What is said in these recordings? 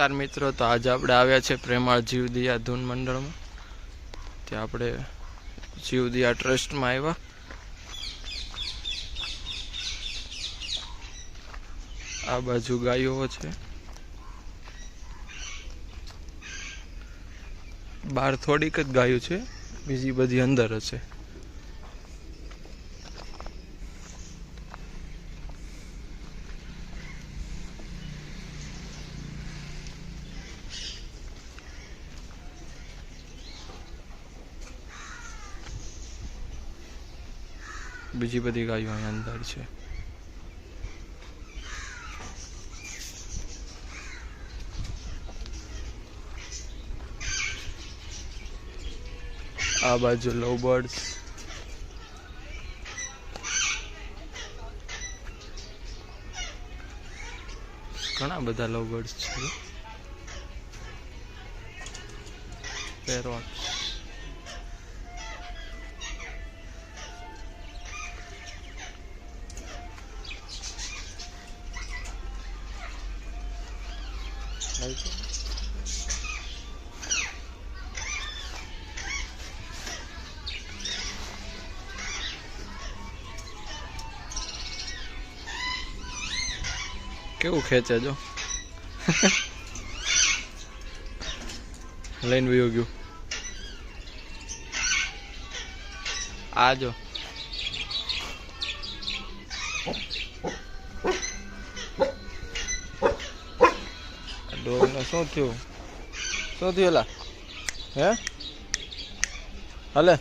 નમસ્કાર મિત્રો, તો આજે આપણે આવ્યા છે પ્રેમાળ જીવદિયા ધૂન મંડળમાં. ત્યાં આપણે જીવદિયા ટ્રસ્ટમાં આવ્યા. આ બાજુ ગાયો છે. બહાર થોડીક જ ગાયો છે, બીજી બધી અંદર હશે બીજી બધી ગાયો અહીં અંદર છે. આ બાજુ લવ બર્ડ્સ. ઘણા બધા લવ બર્ડ્સ છે. પેરોટ્સ કેવું ખેંચે જો? લઈને વયો ગયું. આ જો. ડોગને શું થયું? શું થયું એલા? હે? હલે.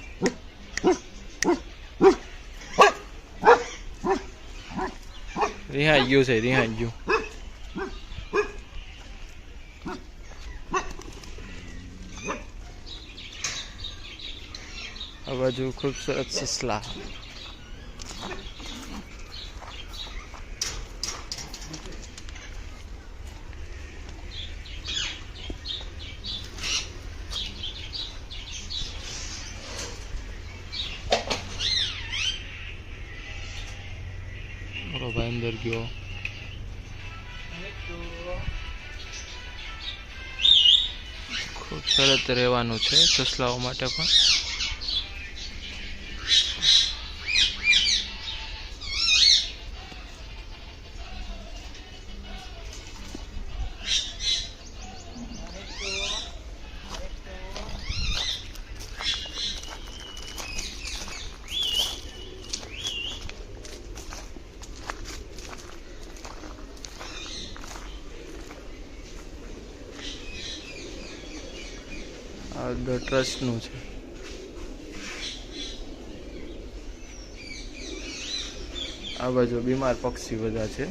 રિહાઈ ગયું છે, રિહાઈ ગયું. આ બાજુ ખૂબસૂરત સસલા. ગયો ખૂબ સરસ રહેવાનું છે સસલાઓ માટે પણ. ધ ટ્રસ્ટનું છે. આ બાજુ બીમાર પક્ષી બધા છે.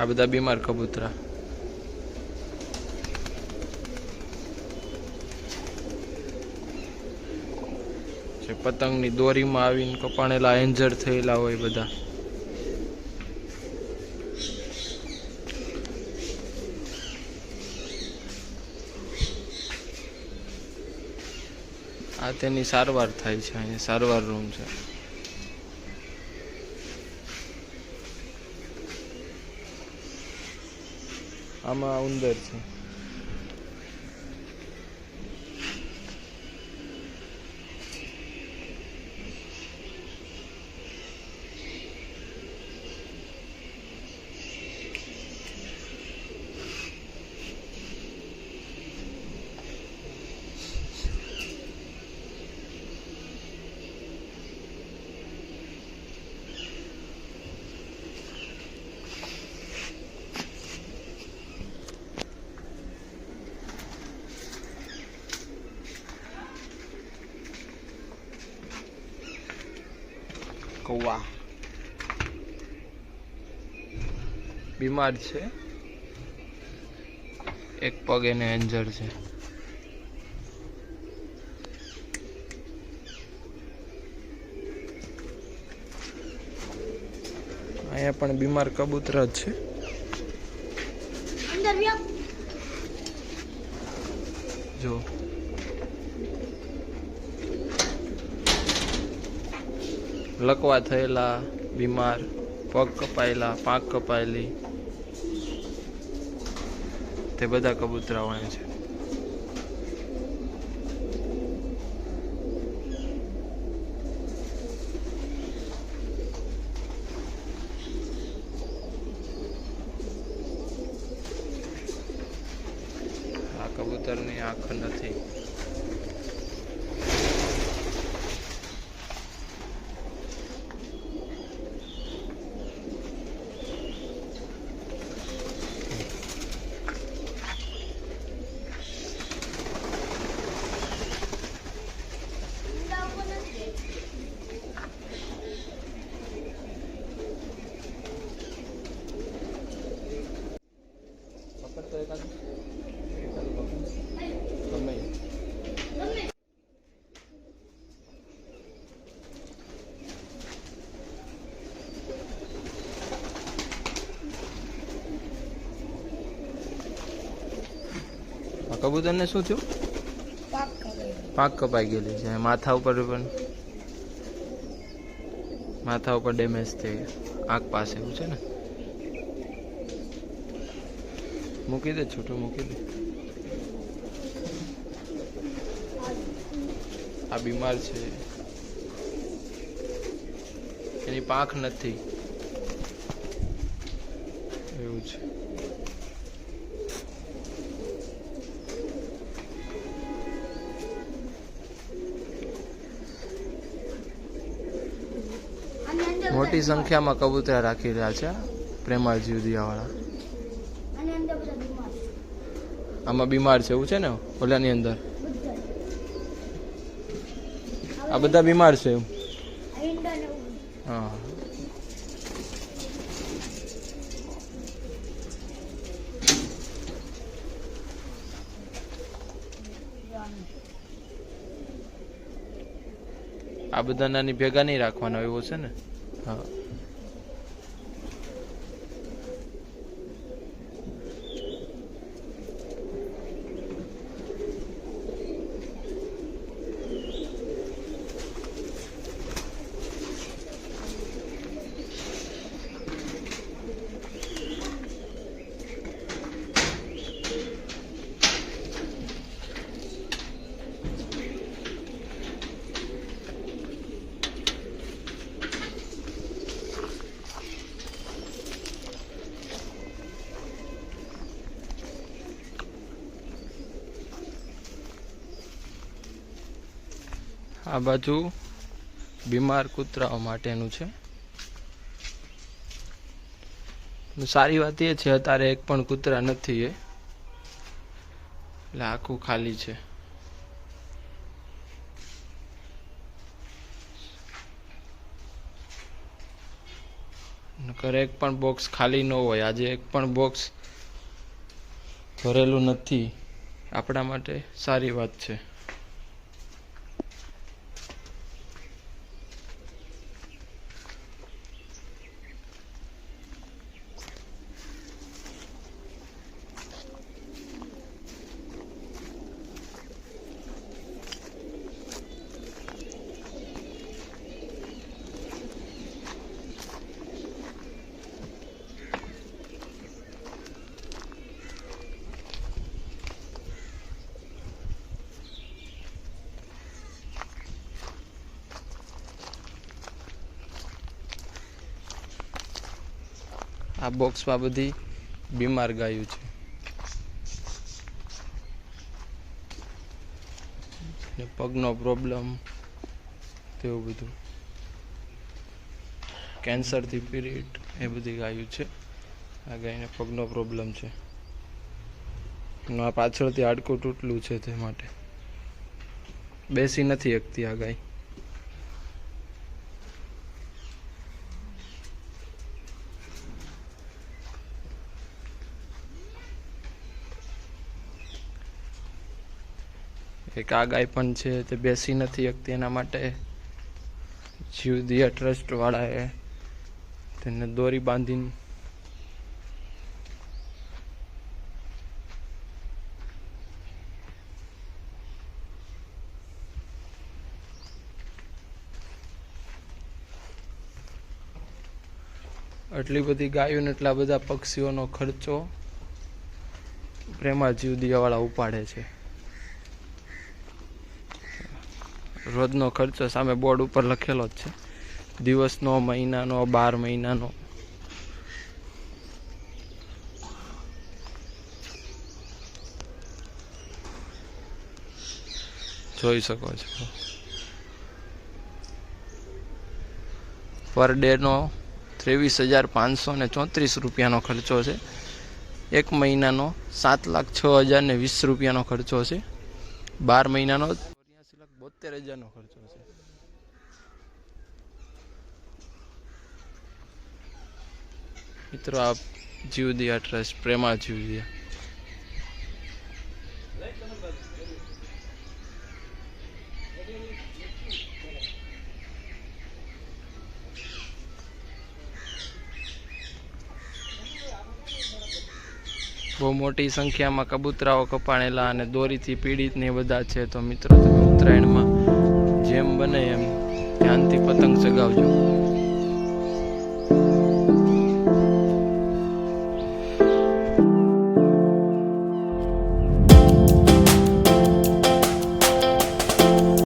આ બધા બીમાર કબૂતરા. પતંગની દોરીમાં આવીને કપાણેલા એન્જર થયેલા હોય બધા. આ તેની સારવાર થાય છે, અહીંયા સારવાર રૂમ છે. આમાં ઉંદર છે. બીમાર છે. એક પગ એને એન્જર છે. અહીંયા પણ બીમાર કબૂતર જ છે. જો. લકવા થયેલા બીમાર. પગ કપાયેલા પાક કપાયેલી. તે બધા કબૂતરા હોય છે. આ કબૂતરની આંખ નથી ઊંડા ઉપર નથી પકડ તો એકાદ એકાદ પકડ ગમે એ. ગમે આ કબૂતરને શું થયું? પાક કપાઈ ગયેલી છે. માથા ઉપર પણ માથા ઉપર ડેમેજ થઈ આંખ પાસે એવું છે ને? મૂકી દે, છૂટું મૂકી દે. આ બીમાર છે. એની પાંખ નથી. એવું છે. મોટી સંખ્યામાં કબૂતરા રાખી રહ્યા છે પ્રેમાળ જીવદિયાવાળા આની અંદર બધા બીમાર છે. આમાં બીમાર છે, એવું છે ને? ઓલાની અંદર. આ બધા બીમાર છે, એવું? હા. આ બધા નાની ભેગા નહીં રાખવાના એવો છે ને? હા. આ બાજુ બીમાર કૂતરાઓ માટેનું છે. સારી વાત એ છે, અત્યારે એક પણ કૂતરા નથી એ. એટલે આખું ખાલી છે. નકર એક પણ બોક્સ ખાલી ન હોય, આજે એક પણ બોક્સ ભરેલું નથી. આપણા માટે સારી વાત છે. આ બોક્સમાં બધી બીમાર ગાયું છે. પગનો પ્રોબ્લેમ તેવું બધું. કેન્સરથી પીરિયડ એ બધી ગાયું છે. આ ગાયને પગનો પ્રોબ્લેમ છે. પાછળથી હાડકું તૂટલું છે તે માટે. બેસી નથી શકતી આ ગાય. એક આ ગાય પણ છે તે બેસી નથી શકતી એના માટે જીવદિયા ટ્રસ્ટ વાળાએ તેને દોરી બાંધીને આટલી બધી ગાયો ને એટલા બધા પક્ષીઓનો ખર્ચો પ્રેમા જીવ દિયાવાળા ઉપાડે છે. રોજનો ખર્ચો સામે બોર્ડ ઉપર લખેલો જ છે. દિવસનો, મહિનાનો, બાર મહિનાનો. જોઈ શકો છો. પર ડેનો ત્રેવીસ હજાર પાંચસો ને ચોત્રીસ રૂપિયાનો ખર્ચો છે. એક મહિનાનો સાત લાખ છ હજાર ને વીસ રૂપિયાનો ખર્ચો છે. બાર મહિનાનો બોતેર હજારનો ખર્ચો છે મિત્રો આ જીવદિયા ટ્રસ્ટ પ્રેમા જીવદિયા બહુ મોટી સંખ્યામાં કબૂતરાઓ કપાણેલા અને દોરીથી પીડિત ને બધા છે. તો મિત્રો, તમે ઉત્તરાયણમાં જેમ બને એમ ધ્યાનથી પતંગ ચગાવજો.